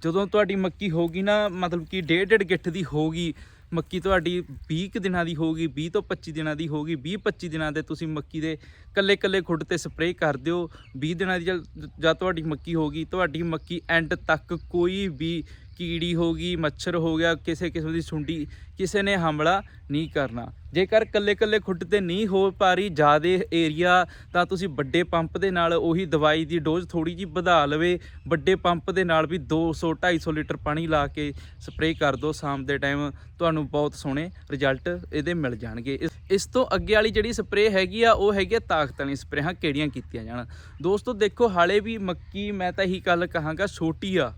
ਜਦੋਂ ਤੁਹਾਡੀ ਮੱਕੀ ਹੋਗੀ ਨਾ, ਮਤਲਬ ਕਿ ਡੇਢ ਡੇਢ ਗਿੱਠ ਦੀ ਹੋਗੀ ਮੱਕੀ ਤੁਹਾਡੀ 20 ਕੁ ਦਿਨਾਂ ਦੀ ਹੋਗੀ 20 ਤੋਂ 25 ਦਿਨਾਂ ਦੀ ਹੋਗੀ 20 25 ਦਿਨਾਂ ਦੇ ਤੁਸੀਂ ਮੱਕੀ ਦੇ ਕੱਲੇ ਕੱਲੇ ਖੁੱਡ ਤੇ ਸਪਰੇਅ ਕਰ ਦਿਓ। 20 ਦਿਨਾਂ ਦੀ ਜਦ ਜਦ ਤੁਹਾਡੀ ਮੱਕੀ ਹੋਗੀ ਤੁਹਾਡੀ ਮੱਕੀ ਐਂਡ ਤੱਕ ਕੋਈ ਵੀ ਕੀੜੀ ਹੋ ਗਈ, ਮੱਛਰ ਹੋ ਗਿਆ, ਕਿਸੇ ਕਿਸਮ ਦੀ ਸੁੰਡੀ, ਕਿਸੇ ਨੇ ਹਮਲਾ ਨਹੀਂ ਕਰਨਾ। ਜੇਕਰ ਕੱਲੇ ਕੱਲੇ ਖੁੱਡ ਤੇ ਨਹੀਂ ਹੋ ਪਾ ਰਹੀ ਜ਼ਿਆਦੇ ਏਰੀਆ, ਤਾਂ ਤੁਸੀਂ ਵੱਡੇ ਪੰਪ ਦੇ ਨਾਲ ਉਹੀ ਦਵਾਈ ਦੀ ਡੋਜ਼ ਥੋੜੀ ਜੀ ਵਧਾ ਲਵੇ। ਵੱਡੇ ਪੰਪ ਦੇ ਨਾਲ ਵੀ 200 250 ਲੀਟਰ ਪਾਣੀ ਲਾ ਕੇ ਸਪਰੇਅ ਕਰ ਦਿਓ ਸ਼ਾਮ ਦੇ ਟਾਈਮ। ਤੁਹਾਨੂੰ ਬਹੁਤ ਸੋਹਣੇ ਰਿਜ਼ਲਟ ਇਹਦੇ ਮਿਲ ਜਾਣਗੇ। ਇਸ- ਇਸ ਤੋਂ ਅੱਗੇ ਵਾਲੀ ਜਿਹੜੀ ਸਪਰੇਅ ਹੈਗੀ ਆ, ਉਹ ਹੈਗੀ ਆ ਤਾਕਤ ਵਾਲੀ ਸਪਰੇਹਾਂ ਕਿਹੜੀਆਂ ਕੀਤੀਆਂ ਜਾਣ। ਦੋਸਤੋ, ਦੇਖੋ, ਹਾਲੇ ਵੀ ਮੱਕੀ, ਮੈਂ ਤਾਂ ਇਹੀ ਗੱਲ ਕਹਾਂਗਾ, ਛੋਟੀ ਆ।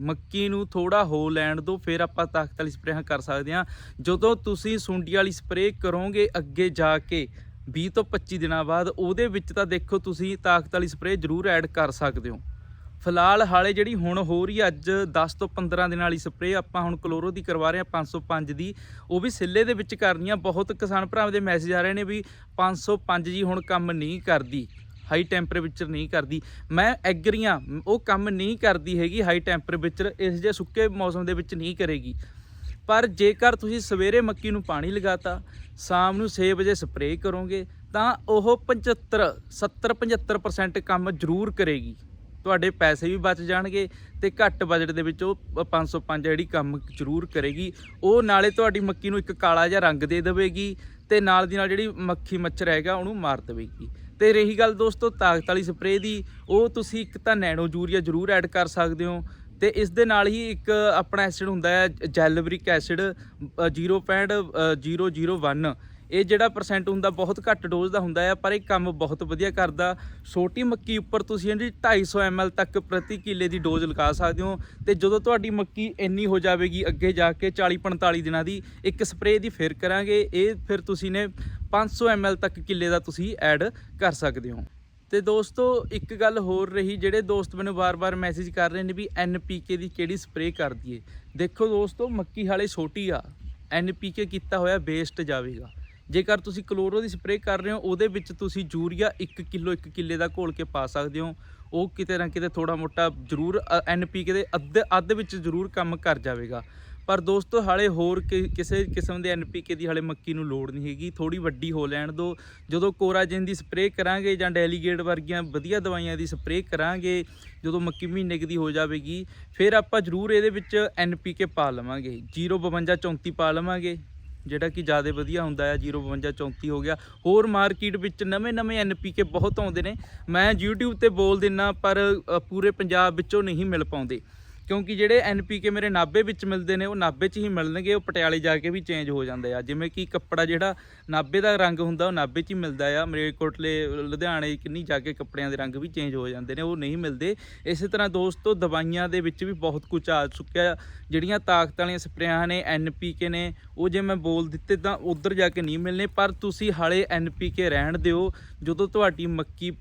ਮੱਕੀ ਨੂੰ ਥੋੜਾ ਹੋ ਲੈਣ ਦਿਓ, ਫਿਰ ਆਪਾਂ ਤਾਕਤ ਵਾਲੀ ਸਪਰੇਹਾਂ ਕਰ ਸਕਦੇ ਹਾਂ। ਜਦੋਂ ਤੁਸੀਂ ਸੁੰਡੀ ਵਾਲੀ ਸਪਰੇਅ ਕਰੋਗੇ ਅੱਗੇ ਜਾ ਕੇ 20 ਤੋਂ 25 ਦਿਨਾਂ ਬਾਅਦ, ਉਹਦੇ ਵਿੱਚ ਤਾਂ ਦੇਖੋ ਤੁਸੀਂ ਤਾਕਤ ਵਾਲੀ ਸਪਰੇਅ ਜ਼ਰੂਰ ਐਡ ਕਰ ਸਕਦੇ ਹੋ। ਫਿਲਹਾਲ ਹਾਲੇ ਜਿਹੜੀ ਹੁਣ ਹੋ ਰਹੀ ਹੈ ਅੱਜ 10 ਤੋਂ 15 ਦਿਨਾਂ ਵਾਲੀ ਸਪਰੇਅ ਆਪਾਂ ਹੁਣ ਕਲੋਰੋ ਦੀ ਕਰਵਾ ਰਹੇ ਹਾਂ 505 ਦੀ। ਉਹ ਵੀ ਸਿੱਲੇ ਦੇ ਵਿੱਚ ਕਰਨੀ ਆ। ਬਹੁਤ ਕਿਸਾਨ ਭਰਾਵਾਂ ਦੇ ਮੈਸੇਜ ਆ ਰਹੇ ਨੇ ਵੀ 505 ਜੀ ਹੁਣ ਕੰਮ ਨਹੀਂ ਕਰਦੀ। ਹਾਈ ਟੈਂਪਰੇਚਰ ਨਹੀਂ ਕਰਦੀ। ਮੈਂ ਐਗਰੀ ਹਾਂ, ਉਹ ਕੰਮ ਨਹੀਂ ਕਰਦੀ ਹੈਗੀ ਹਾਈ ਟੈਂਪਰੇਚਰ ਇਸ ਜੇ ਸੁੱਕੇ ਮੌਸਮ ਦੇ ਵਿੱਚ ਨਹੀਂ ਕਰੇਗੀ। ਪਰ ਜੇਕਰ ਤੁਸੀਂ ਸਵੇਰੇ ਮੱਕੀ ਨੂੰ ਪਾਣੀ ਲਗਾਤਾ, ਸ਼ਾਮ ਨੂੰ 6 ਵਜੇ ਸਪਰੇਅ ਕਰੋਗੇ, ਤਾਂ ਉਹ 75 70 75% ਕੰਮ ਜ਼ਰੂਰ ਕਰੇਗੀ। ਤੁਹਾਡੇ ਪੈਸੇ ਵੀ ਬਚ ਜਾਣਗੇ ਤੇ ਘੱਟ ਬਜਟ ਦੇ ਵਿੱਚ ਉਹ 505 ਜਿਹੜੀ ਕੰਮ ਜ਼ਰੂਰ ਕਰੇਗੀ। ਉਹ ਨਾਲੇ ਤੁਹਾਡੀ ਮੱਕੀ ਨੂੰ ਇੱਕ ਕਾਲਾ ਜਿਹਾ ਰੰਗ ਦੇ ਦੇਵੇਗੀ ਤੇ ਨਾਲ ਦੀ ਨਾਲ ਜਿਹੜੀ ਮੱਖੀ ਮੱਛਰ ਹੈਗਾ ਉਹਨੂੰ ਮਾਰ ਦੇਵੇਗੀ। ਤੇ ਰਹੀ ਗੱਲ ਦੋਸਤੋ ਤਾਕਤ ਵਾਲੀ ਸਪਰੇਅ ਦੀ, ਉਹ ਤੁਸੀਂ ਇੱਕ ਤਾਂ ਨੈਨੋ ਯੂਰੀਆ ਜ਼ਰੂਰ ਐਡ ਕਰ ਸਕਦੇ ਹੋ ਤੇ ਇਸ ਦੇ ਨਾਲ ਹੀ ਇੱਕ ਆਪਣਾ ਐਸਿਡ ਹੁੰਦਾ ਹੈ ਜੈਲਵਰਿਕ ਐਸਿਡ 0.001 ਇਹ ਜਿਹੜਾ ਪਰਸੈਂਟ ਹੁੰਦਾ ਬਹੁਤ ਘੱਟ ਡੋਜ਼ ਦਾ ਹੁੰਦਾ ਆ, ਪਰ ਇਹ ਕੰਮ ਬਹੁਤ ਵਧੀਆ ਕਰਦਾ। ਛੋਟੀ ਮੱਕੀ ਉੱਪਰ ਤੁਸੀਂ ਇਹਦੀ 250 ml ਤੱਕ ਪ੍ਰਤੀ ਕਿੱਲੇ ਦੀ ਡੋਜ਼ ਲਗਾ ਸਕਦੇ ਹੋ। ਤੇ ਜਦੋਂ ਤੁਹਾਡੀ ਮੱਕੀ ਇੰਨੀ ਹੋ ਜਾਵੇਗੀ ਅੱਗੇ ਜਾ ਕੇ 40 45 ਦਿਨਾਂ ਦੀ, ਇੱਕ ਸਪਰੇਅ ਦੀ ਫਿਰ ਕਰਾਂਗੇ। ਇਹ ਫਿਰ ਤੁਸੀਂ ਨੇ 500 ml ਤੱਕ ਕਿੱਲੇ ਦਾ ਤੁਸੀਂ ਐਡ ਕਰ ਸਕਦੇ ਹੋ। ਤੇ ਦੋਸਤੋ, ਇੱਕ ਗੱਲ ਹੋਰ ਰਹੀ, ਜਿਹੜੇ ਦੋਸਤ ਮੈਨੂੰ ਵਾਰ-ਵਾਰ ਮੈਸੇਜ ਕਰ ਰਹੇ ਨੇ ਵੀ ਐਨਪੀਕੇ ਦੀ ਕਿਹੜੀ ਸਪਰੇਅ ਕਰ ਦਈਏ। ਦੇਖੋ ਦੋਸਤੋ, ਮੱਕੀ ਹਾਲੇ ਛੋਟੀ ਆ। ਐਨਪੀਕੇ ਕੀਤਾ ਹੋਇਆ ਵੇਸਟ ਜਾਵੇਗਾ। ਜੇਕਰ ਤੁਸੀਂ ਕਲੋਰੋ ਦੀ ਸਪਰੇਅ ਕਰ ਰਹੇ ਹੋ, ਉਹਦੇ ਵਿੱਚ ਤੁਸੀਂ ਯੂਰੀਆ 1 ਕਿਲੋ 1 ਕਿੱਲੇ ਦਾ ਘੋਲ ਕੇ ਪਾ ਸਕਦੇ ਹੋ। ਉਹ ਕਿਤੇ ਨਾ ਕਿਤੇ ਥੋੜਾ ਮੋਟਾ ਜ਼ਰੂਰ ਐਨਪੀਕੇ ਦੇ ਅੱਧ ਅੱਧ ਵਿੱਚ ਜ਼ਰੂਰ ਕੰਮ ਕਰ ਜਾਵੇਗਾ। ਪਰ ਦੋਸਤੋ, ਹਾਲੇ ਹੋਰ ਕਿ- ਕਿਸੇ ਕਿਸਮ ਦੇ ਐਨਪੀਕੇ ਦੀ ਹਾਲੇ ਮੱਕੀ ਨੂੰ ਲੋੜ ਨਹੀਂ ਹੈਗੀ। ਥੋੜੀ ਵੱਡੀ ਹੋ ਲੈਣ ਦਿਓ ਜਦੋਂ ਕੋਰਾਜਨ ਦੀ ਸਪਰੇਅ ਕਰਾਂਗੇ ਜਾਂ ਡੈਲੀਗੇਟ ਵਰਗੀਆਂ ਵਧੀਆ ਦਵਾਈਆਂ ਦੀ ਸਪਰੇਅ ਕਰਾਂਗੇ, ਜਦੋਂ ਮੱਕੀ ਮਹੀਨੇ ਦੀ ਹੋ ਜਾਵੇਗੀ, ਫਿਰ ਆਪਾਂ ਜ਼ਰੂਰ ਇਹਦੇ ਵਿੱਚ ਐਨਪੀਕੇ ਪਾ ਲਵਾਂਗੇ। 052 34 ਪਾ ਲਵਾਂਗੇ। ਜਿਹੜਾ ਕਿ ਜ਼ਿਆਦਾ ਵਧੀਆ ਹੁੰਦਾ ਹੈ 052 34 ਹੋ ਗਿਆ। ਹੋਰ ਮਾਰਕੀਟ ਵਿੱਚ ਨਵੇਂ-ਨਵੇਂ ਐਨਪੀਕੇ ਬਹੁਤ ਆਉਂਦੇ ਨੇ। ਮੈਂ YouTube ਤੇ ਬੋਲ ਦਿੰਨਾ, ਪਰ ਪੂਰੇ ਪੰਜਾਬ ਵਿੱਚੋਂ ਨਹੀਂ ਮਿਲ ਪਾਉਂਦੇ। ਕਿਉਂਕਿ ਜਿਹੜੇ ਐਨਪੀਕੇ ਮੇਰੇ ਨਾਭੇ ਵਿੱਚ ਮਿਲਦੇ ਨੇ, ਉਹ ਨਾਭੇ 'ਚ ਹੀ ਮਿਲਣਗੇ, ਉਹ ਪਟਿਆਲੇ ਜਾ ਕੇ ਵੀ ਚੇਂਜ ਹੋ ਜਾਂਦੇ ਆ। ਜਿਵੇਂ ਕਿ ਕੱਪੜਾ ਜਿਹੜਾ ਨਾਭੇ ਦਾ ਰੰਗ ਹੁੰਦਾ, ਉਹ ਨਾਭੇ 'ਚ ਹੀ ਮਿਲਦਾ ਆ। ਮਰੇਕੋਟਲੇ ਲੁਧਿਆਣੇ ਕਿੰਨੀ ਜਾ ਕੇ ਕੱਪੜਿਆਂ ਦੇ ਰੰਗ ਵੀ ਚੇਂਜ ਹੋ ਜਾਂਦੇ ਨੇ, ਉਹ ਨਹੀਂ ਮਿਲਦੇ। ਇਸੇ ਤਰ੍ਹਾਂ ਦੋਸਤੋ, ਦਵਾਈਆਂ ਦੇ ਵਿੱਚ ਵੀ ਬਹੁਤ ਕੁਝ ਆ ਚੁੱਕਿਆ। ਜਿਹੜੀਆਂ ਤਾਕਤ ਵਾਲੀਆਂ ਸਪਰੇਆਂ ਨੇ, ਐਨਪੀਕੇ ਨੇ, ਉਹ ਜੇ ਮੈਂ ਬੋਲ ਦਿੱਤੇ ਤਾਂ ਉਧਰ ਜਾ ਕੇ ਨਹੀਂ ਮਿਲਨੇ ਪਰ ਤੁਸੀਂ ਹਾਲੇ ਐਨਪੀਕੇ ਰਹਿਣ ਦਿਓ। ਜਦੋਂ ਤੁਹਾਡੀ ਮੱਕੀ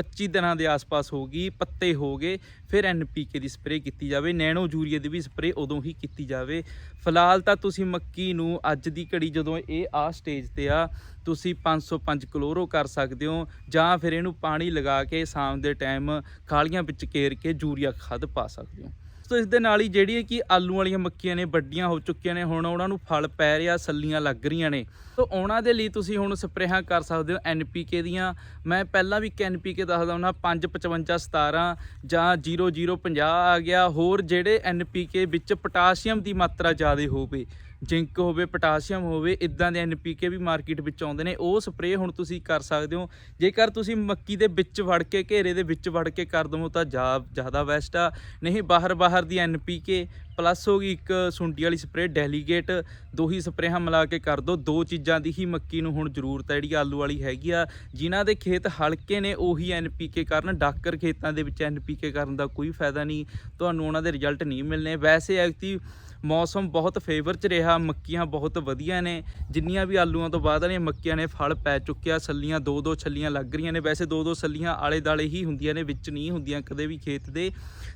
25 ਦਿਨਾਂ ਦੇ ਆਸ-ਪਾਸ ਹੋਗੀ ਪੱਤੇ ਹੋ ਗਏ, ਫਿਰ ਐਨਪੀਕੇ ਦੀ ਸਪਰੇਅ ਕੀਤੀ ਜਾਵੇ ਨੈਨੋ ਯੂਰੀਆ ਦੀ ਵੀ ਸਪਰੇਅ ਉਦੋਂ ਹੀ ਕੀਤੀ ਜਾਵੇ। ਫਿਲਹਾਲ ਤਾਂ ਤੁਸੀਂ ਮੱਕੀ ਨੂੰ ਅੱਜ ਦੀ ਘੜੀ ਜਦੋਂ ਇਹ ਆ ਸਟੇਜ ਤੇ ਆ, ਤੁਸੀਂ 505 ਕਲੋਰੋ ਕਰ ਸਕਦੇ ਹੋ ਜਾਂ ਫਿਰ ਇਹਨੂੰ ਪਾਣੀ ਲਗਾ ਕੇ ਸ਼ਾਮ ਦੇ ਟਾਈਮ ਖਾਲੀਆਂ ਵਿੱਚ ਕੇਰ ਕੇ ਯੂਰੀਆ ਖਾਦ ਪਾ ਸਕਦੇ ਹੋ। ਸੋ ਇਸ ਦੇ ਨਾਲ ਹੀ ਜਿਹੜੀਆਂ ਕਿ ਆਲੂ ਵਾਲੀਆਂ ਮੱਕੀਆਂ ਨੇ, ਵੱਡੀਆਂ ਹੋ ਚੁੱਕੀਆਂ ਨੇ, ਹੁਣ ਉਹਨਾਂ ਨੂੰ ਫਲ ਪੈ ਰਿਹਾ, ਸੱਲੀਆਂ ਲੱਗ ਰਹੀਆਂ ਨੇ। ਸੋ ਉਹਨਾਂ ਦੇ ਲਈ ਤੁਸੀਂ ਹੁਣ ਸਪਰੇਹਾਂ ਕਰ ਸਕਦੇ ਹੋ ਐਨਪੀਕੇ ਦੀਆਂ। ਮੈਂ ਪਹਿਲਾਂ ਵੀ ਐਨਪੀਕੇ ਦੱਸਦਾ ਹੁੰਦਾ 555 17 ਜਾਂ 0050 ਆ ਗਿਆ। ਹੋਰ ਜਿਹੜੇ ਐਨਪੀਕੇ ਵਿੱਚ ਪੋਟਾਸ਼ੀਅਮ ਦੀ ਮਾਤਰਾ ਜ਼ਿਆਦਾ ਹੋਵੇ ਜਿੰਕ ਹੋਵੇ, ਪੋਟਾਸ਼ੀਅਮ ਹੋਵੇ, ਇਦਾਂ ਦੇ ਐਨਪੀਕੇ ਵੀ ਮਾਰਕੀਟ ਵਿੱਚ ਆਉਂਦੇ ਨੇ, ਉਹ ਸਪਰੇਅ ਹੁਣ ਤੁਸੀਂ ਕਰ ਸਕਦੇ ਹੋ। ਜੇਕਰ ਤੁਸੀਂ ਮੱਕੀ ਦੇ ਵਿੱਚ ਵੜ ਕੇ, ਘੇਰੇ ਦੇ ਵਿੱਚ ਵੜ ਕੇ ਕਰ ਦਵੋ ਤਾਂ ਜ਼ਿਆਦਾ ਬੈਸਟ ਆ। ਨਹੀਂ ਬਾਹਰ ਬਾਹਰ ਦੀ ਐਨਪੀਕੇ ਪਲੱਸ ਹੋ ਗਈ ਇੱਕ ਸੁੰਡੀ ਵਾਲੀ ਸਪਰੇਅ, ਡੈਲੀਗੇਟ। ਦੋ ਹੀ ਸਪਰੇਹਾਂ ਮਿਲਾ ਕੇ ਕਰ ਦੋ। ਦੋ ਚੀਜ਼ਾਂ ਦੀ ਹੀ ਮੱਕੀ ਨੂੰ ਹੁਣ ਜ਼ਰੂਰਤ ਹੈ, ਜਿਹੜੀ ਆਲੂ ਵਾਲੀ ਹੈਗੀ ਆ। ਜਿਨ੍ਹਾਂ ਦੇ ਖੇਤ ਹਲਕੇ ਨੇ, ਉਹੀ ਐਨਪੀਕੇ ਕਰਨ, ਡਾਕਰ ਖੇਤਾਂ ਦੇ ਵਿੱਚ ਐਨਪੀਕੇ ਕਰਨ ਦਾ ਕੋਈ ਫਾਇਦਾ ਨਹੀਂ। ਤੁਹਾਨੂੰ ਉਹਨਾਂ ਦੇ ਰਿਜ਼ਲਟ ਨਹੀਂ ਮਿਲਨੇ ਵੈਸੇ ਐਕਟੀ ਮੌਸਮ ਬਹੁਤ ਫੇਵਰ ਚ ਰਿਹਾ, ਮੱਕੀਆਂ ਬਹੁਤ ਵਧੀਆ ਨੇ। ਜਿੰਨੀਆਂ ਵੀ ਆਲੂਆਂ ਤੋਂ ਬਾਅਦ ਵਾਲੀਆਂ ਮੱਕੀਆਂ ਨੇ ਫਲ ਪੈ ਚੁੱਕਿਆ, ਸੱਲੀਆਂ ਦੋ ਦੋ ਛੱਲੀਆਂ ਲੱਗ ਰਹੀਆਂ ਨੇ। ਵੈਸੇ ਦੋ ਦੋ ਸੱਲੀਆਂ ਆਲੇ ਦਾਲੇ ਹੀ ਹੁੰਦੀਆਂ ਨੇ, ਵਿੱਚ ਨਹੀਂ ਹੁੰਦੀਆਂ ਕਦੇ ਵੀ ਖੇਤ ਦੇ।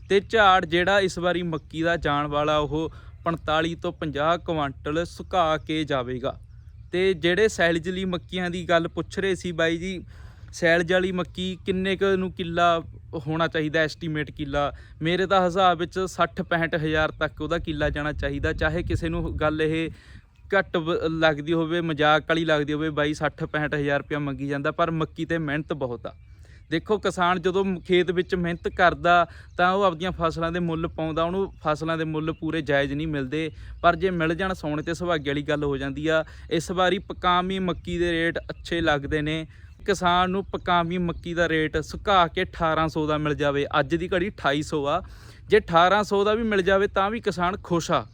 ਤੇ ਝਾੜ ਜਿਹੜਾ ਇਸ ਵਾਰੀ ਮੱਕੀ ਦਾ ਜਾਣ ਵਾਲਾ ਉਹ 45 ਤੋਂ 50 ਕੁਆਂਟਲ ਸੁਕਾ ਕੇ ਜਾਵੇਗਾ। ਤੇ ਜਿਹੜੇ ਸੈਲਜਲੀ ਮੱਕੀਆਂ ਦੀ ਗੱਲ ਪੁੱਛ ਰਹੇ ਸੀ ਬਾਈ ਜੀ ਸੈਲਜ ਵਾਲੀ ਮੱਕੀ ਕਿੰਨੇ ਕੁ ਨੂੰ ਕਿੱਲਾ ਹੋਣਾ ਚਾਹੀਦਾ, ਐਸਟੀਮੇਟ ਕਿੱਲਾ? ਮੇਰੇ ਤਾਂ ਹਿਸਾਬ ਵਿੱਚ 60 65 ਹਜ਼ਾਰ ਤੱਕ ਉਹਦਾ ਕਿੱਲਾ ਜਾਣਾ ਚਾਹੀਦਾ। ਚਾਹੇ ਕਿਸੇ ਨੂੰ ਗੱਲ ਇਹ ਘੱਟ ਵ- ਲੱਗਦੀ ਹੋਵੇ, ਮਜ਼ਾਕ ਵਾਲੀ ਲੱਗਦੀ ਹੋਵੇ, ਬਾਈ 60 65 ਹਜ਼ਾਰ ਰੁਪਇਆ ਮੰਗੀ ਜਾਂਦਾ, ਪਰ ਮੱਕੀ ਤੇ ਮਿਹਨਤ ਬਹੁਤ ਆ। ਦੇਖੋ ਕਿਸਾਨ ਜਦੋਂ ਖੇਤ ਵਿੱਚ ਮਿਹਨਤ ਕਰਦਾ ਤਾਂ ਉਹ ਆਪਣੀਆਂ ਫਸਲਾਂ ਦੇ ਮੁੱਲ ਪਾਉਂਦਾ, ਉਹਨੂੰ ਫਸਲਾਂ ਦੇ ਮੁੱਲ ਪੂਰੇ ਜਾਇਜ਼ ਨਹੀਂ ਮਿਲਦੇ। ਪਰ ਜੇ ਮਿਲ ਜਾਣ ਸੋਨੇ ਤੇ ਸੁਭਾਗੇ ਵਾਲੀ ਗੱਲ ਹੋ ਜਾਂਦੀ ਆ। ਇਸ ਵਾਰੀ ਪਕਾਮੀ ਮੱਕੀ ਦੇ ਰੇਟ ਅੱਛੇ ਲੱਗਦੇ ਨੇ। ਕਿਸਾਨ ਨੂੰ ਪਕਾਮੀ ਮੱਕੀ ਦਾ ਰੇਟ ਸੁਕਾ ਕੇ 1800 ਦਾ ਮਿਲ ਜਾਵੇ। ਅੱਜ ਦੀ ਘੜੀ 2800 ਆ। ਜੇ 1800 ਦਾ ਵੀ ਮਿਲ ਜਾਵੇ ਤਾਂ ਵੀ ਕਿਸਾਨ ਖੁਸ਼ ਆ।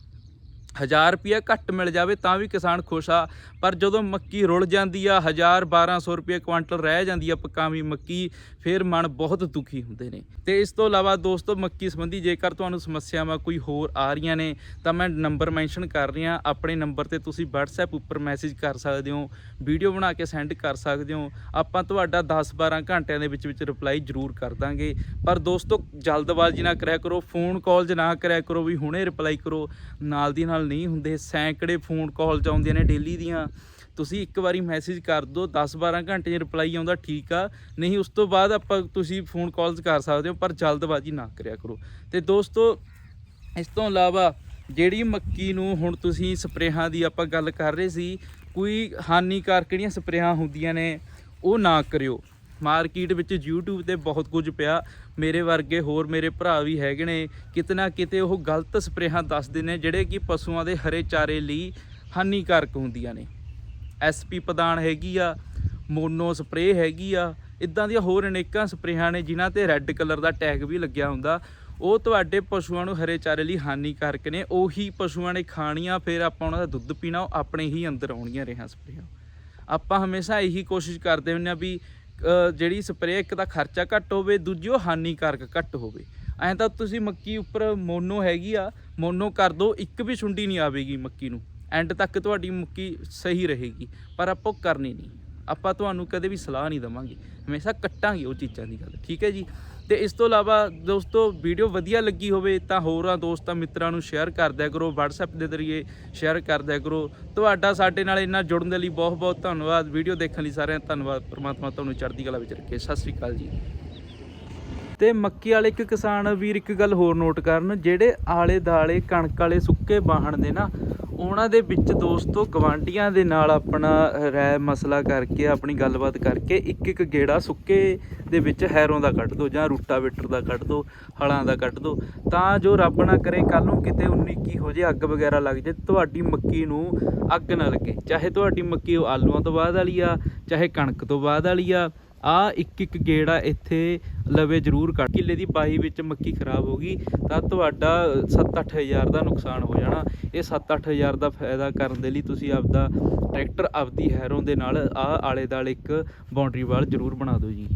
1000 ਰੁਪਏ ਘੱਟ ਮਿਲ ਜਾਵੇ ਤਾਂ ਵੀ ਕਿਸਾਨ ਖੁਸ਼ ਆ। ਪਰ ਜਦੋਂ ਮੱਕੀ ਰੁਲ ਜਾਂਦੀ ਆ 1000 1200 ਰੁਪਏ ਕੁਆਂਟਲ ਰਹਿ ਜਾਂਦੀ ਆ ਪਕਾਵੀਂ ਮੱਕੀ, ਫਿਰ ਮਨ ਬਹੁਤ ਦੁਖੀ ਹੁੰਦੇ ਨੇ। ਤੇ ਇਸ ਤੋਂ ਇਲਾਵਾ ਦੋਸਤੋ, ਮੱਕੀ ਸੰਬੰਧੀ ਜੇਕਰ ਤੁਹਾਨੂੰ ਸਮੱਸਿਆਵਾਂ ਕੋਈ ਹੋਰ ਆ ਰਹੀਆਂ ਨੇ, ਤਾਂ ਮੈਂ ਨੰਬਰ ਮੈਂਸ਼ਨ ਕਰ ਰਿਹਾ। ਆਪਣੇ ਨੰਬਰ ਤੇ ਤੁਸੀਂ WhatsApp ਉੱਪਰ ਮੈਸੇਜ ਕਰ ਸਕਦੇ ਹੋ, ਵੀਡੀਓ ਬਣਾ ਕੇ ਸੈਂਡ ਕਰ ਸਕਦੇ ਹੋ। ਆਪਾਂ ਤੁਹਾਡਾ 10-12 ਘੰਟਿਆਂ ਦੇ ਵਿੱਚ ਵਿੱਚ ਰਿਪਲਾਈ ਜ਼ਰੂਰ ਕਰ ਦਾਂਗੇ। ਪਰ ਦੋਸਤੋ, ਜਲਦਬਾਜ਼ੀ ਨਾ ਕਰਿਆ ਕਰੋ ਫੋਨ ਕਾਲਜ ਨਾ ਕਰਿਆ ਕਰੋ, ਵੀ ਹੁਣੇ ਰਿਪਲਾਈ ਕਰੋ। ਨਾਲ ਦੀ ਨਾਲ ਨਹੀਂ ਹੁੰਦੇ, ਸੈਂਕੜੇ ਫੋਨ ਕਾਲਜ ਆਉਂਦੀਆਂ ਨੇ ਡੇਲੀ ਦੀਆਂ। ਤੁਸੀਂ ਇੱਕ ਵਾਰੀ ਮੈਸੇਜ ਕਰ ਦਿਓ 10-12 ਘੰਟੇ 'ਚ ਰਿਪਲਾਈ ਆਉਂਦਾ, ਠੀਕ ਆ। ਨਹੀਂ, ਉਸ ਤੋਂ ਬਾਅਦ ਆਪਾਂ ਤੁਸੀਂ ਫੋਨ ਕਾਲਸ ਕਰ ਸਕਦੇ ਹੋ, ਪਰ ਜਲਦਬਾਜ਼ੀ ਨਾ ਕਰਿਆ ਕਰੋ। ਤੇ ਦੋਸਤੋ, ਇਸ ਤੋਂ ਇਲਾਵਾ ਜਿਹੜੀ ਮੱਕੀ ਨੂੰ ਹੁਣ ਤੁਸੀਂ ਸਪਰੇਹਾਂ ਦੀ ਆਪਾਂ ਗੱਲ ਕਰ ਰਹੇ ਸੀ, ਕੋਈ ਹਾਨੀਕਾਰਕ ਜਿਹੜੀਆਂ ਸਪਰੇਹਾਂ ਹੁੰਦੀਆਂ ਨੇ, ਉਹ ਨਾ ਕਰਿਓ। ਮਾਰਕੀਟ ਵਿੱਚ YouTube ਤੇ ਬਹੁਤ ਕੁਝ ਪਿਆ। ਮੇਰੇ ਵਰਗੇ ਹੋਰ ਮੇਰੇ ਭਰਾ ਵੀ ਹੈਗੇ ਨੇ। ਕਿਤੇ ਨਾ ਕਿਤੇ ਉਹ ਗਲਤ ਸਪਰੇਹਾਂ ਦੱਸਦੇ ਨੇ, ਜਿਹੜੇ ਕਿ ਪਸ਼ੂਆਂ ਦੇ ਹਰੇ ਚਾਰੇ ਲਈ ਹਾਨੀਕਾਰਕ ਹੁੰਦੀਆਂ ਨੇ। ਐਸਪੀ ਪਦਾਨ ਹੈਗੀ ਆ, ਮੋਨੋ ਸਪਰੇਅ ਹੈਗੀ ਆ, ਇਦਾਂ ਦੀਆਂ ਹੋਰ ਅਨੇਕਾਂ ਸਪਰੇਹਾਂ ਨੇ ਜਿਨ੍ਹਾਂ ਤੇ ਰੈੱਡ ਕਲਰ ਦਾ ਟੈਗ ਵੀ ਲੱਗਿਆ ਹੁੰਦਾ। ਉਹ ਤੁਹਾਡੇ ਪਸ਼ੂਆਂ ਨੂੰ ਹਰੇ ਚਾਰੇ ਲਈ ਹਾਨੀਕਾਰਕ ਨੇ। ਉਹੀ ਪਸ਼ੂਆਂ ਨੇ ਖਾਣੀਆਂ, ਫਿਰ ਆਪਾਂ ਉਹਨਾਂ ਦਾ ਦੁੱਧ ਪੀਣਾ, ਉਹ ਆਪਣੇ ਹੀ ਅੰਦਰ ਆਉਣੀਆਂ ਰਹਾਂ ਸਪਰੇਹਾਂ। ਆਪਾਂ ਹਮੇਸ਼ਾ ਇਹੀ ਕੋਸ਼ਿਸ਼ ਕਰਦੇ ਹੁੰਦੇ ਆ ਵੀ ਜਿਹੜੀ ਸਪਰੇਅ ਇੱਕ ਤਾਂ ਖਰਚਾ ਘੱਟ ਹੋਵੇ, ਦੂਜੀ ਉਹ ਹਾਨੀਕਾਰਕ ਘੱਟ ਹੋਵੇ। ਐਂ ਤਾਂ ਤੁਸੀਂ ਮੱਕੀ ਉੱਪਰ ਮੋਨੋ ਹੈਗੀ ਆ, ਮੋਨੋ ਕਰ ਦੋ, ਇੱਕ ਵੀ ਸੁੰਡੀ ਨਹੀਂ ਆਵੇਗੀ ਮੱਕੀ ਨੂੰ। ਐਂਡ ਤੱਕ ਤੁਹਾਡੀ ਮੱਕੀ ਸਹੀ ਰਹੇਗੀ, ਪਰ ਆਪਾਂ ਉਹ ਕਰਨੀ ਨਹੀਂ। ਆਪਾਂ ਤੁਹਾਨੂੰ ਕਦੇ ਵੀ ਸਲਾਹ ਨਹੀਂ ਦਵਾਂਗੇ। ਹਮੇਸ਼ਾ ਕੱਟਾਂਗੇ ਉਹ ਚੀਜ਼ਾਂ ਦੀ ਗੱਲ, ਠੀਕ ਹੈ ਜੀ? ਤੇ ਇਸ ਤੋਂ ਇਲਾਵਾ ਦੋਸਤੋ, ਵੀਡੀਓ ਵਧੀਆ ਲੱਗੀ ਹੋਵੇ ਤਾਂ ਹੋਰਾਂ ਦੋਸਤਾਂ ਮਿੱਤਰਾਂ ਨੂੰ ਸ਼ੇਅਰ ਕਰ ਦਿਆ ਕਰੋ, WhatsApp ਦੇ ਜ਼ਰੀਏ ਸ਼ੇਅਰ ਕਰ ਦਿਆ ਕਰੋ। ਤੁਹਾਡਾ ਸਾਡੇ ਨਾਲ ਇੰਨਾ ਜੁੜਨ ਦੇ ਲਈ ਬਹੁਤ ਬਹੁਤ ਧੰਨਵਾਦ। ਵੀਡੀਓ ਦੇਖਣ ਲਈ ਸਾਰਿਆਂ ਦਾ ਧੰਨਵਾਦ। ਪ੍ਰਮਾਤਮਾ ਤੁਹਾਨੂੰ ਚੜ੍ਹਦੀ ਕਲਾ ਵਿੱਚ ਰੱਖੇ। ਸਤਿ ਸ੍ਰੀ ਅਕਾਲ ਜੀ। ਤੇ ਮੱਕੀ ਵਾਲੇ ਇੱਕ ਕਿਸਾਨ ਵੀਰ ਇੱਕ ਗੱਲ ਹੋਰ ਨੋਟ ਕਰਨ, ਜਿਹੜੇ ਆਲੇ ਦਾਲੇ ਕਣਕ ਵਾਲੇ ਸੁੱਕੇ ਬਾਹਣ ਦੇ ਨਾ ਉਹਨਾਂ ਦੇ ਵਿੱਚ ਦੋਸਤੋ ਗਵਾਂਡੀਆਂ ਦੇ ਨਾਲ ਆਪਣਾ ਰਾਇ ਮਸਲਾ ਕਰਕੇ, ਆਪਣੀ ਗੱਲਬਾਤ ਕਰਕੇ ਇੱਕ ਇੱਕ ਗੇੜਾ ਸੁੱਕੇ ਦੇ ਵਿੱਚ ਹੈਰੋਂ ਦਾ ਕੱਢ ਦੋ ਜਾਂ ਰੂਟਾਵੇਟਰ ਦਾ ਕੱਢ ਦੋ, ਹਲਾਂ ਦਾ ਕੱਢ ਦੋ। ਤਾਂ ਜੋ ਰੱਬ ਨਾ ਕਰੇ ਕੱਲ ਨੂੰ ਕਿਤੇ 19 ਕੀ ਹੋ ਜੇ, ਅੱਗ ਵਗੈਰਾ ਲੱਗ ਜੇ, ਤੁਹਾਡੀ ਮੱਕੀ ਨੂੰ ਅੱਗ ਨਾ ਲੱਗੇ। ਚਾਹੇ ਤੁਹਾਡੀ ਮੱਕੀ ਉਹ ਆਲੂਆਂ ਤੋਂ ਬਾਅਦ ਵਾਲੀ ਆ, ਚਾਹੇ ਕਣਕ ਤੋਂ ਬਾਅਦ ਵਾਲੀ ਆ ਆ ਇੱਕ ਇੱਕ ਗੇੜਾ ਇੱਥੇ ਲਵੇ ਜ਼ਰੂਰ ਕੱਢ। ਕਿੱਲੇ ਦੀ ਪਾਈ ਵਿੱਚ ਮੱਕੀ ਖਰਾਬ ਹੋ ਗਈ, ਤਾਂ ਤੁਹਾਡਾ 7-8000 ਦਾ ਨੁਕਸਾਨ ਹੋ ਜਾਣਾ। ਇਹ 7-8000 ਦਾ ਫਾਇਦਾ ਕਰਨ ਦੇ ਲਈ ਤੁਸੀਂ ਆਪਦਾ ਟਰੈਕਟਰ ਆਪਦੀ ਹੈਰੋਂ ਦੇ ਨਾਲ ਆ ਆਲੇ ਦਾਲੇ ਇੱਕ ਬਾਉਂਡਰੀ ਵਾਲ ਜ਼ਰੂਰ ਬਣਾ ਦਿਓ ਜੀ।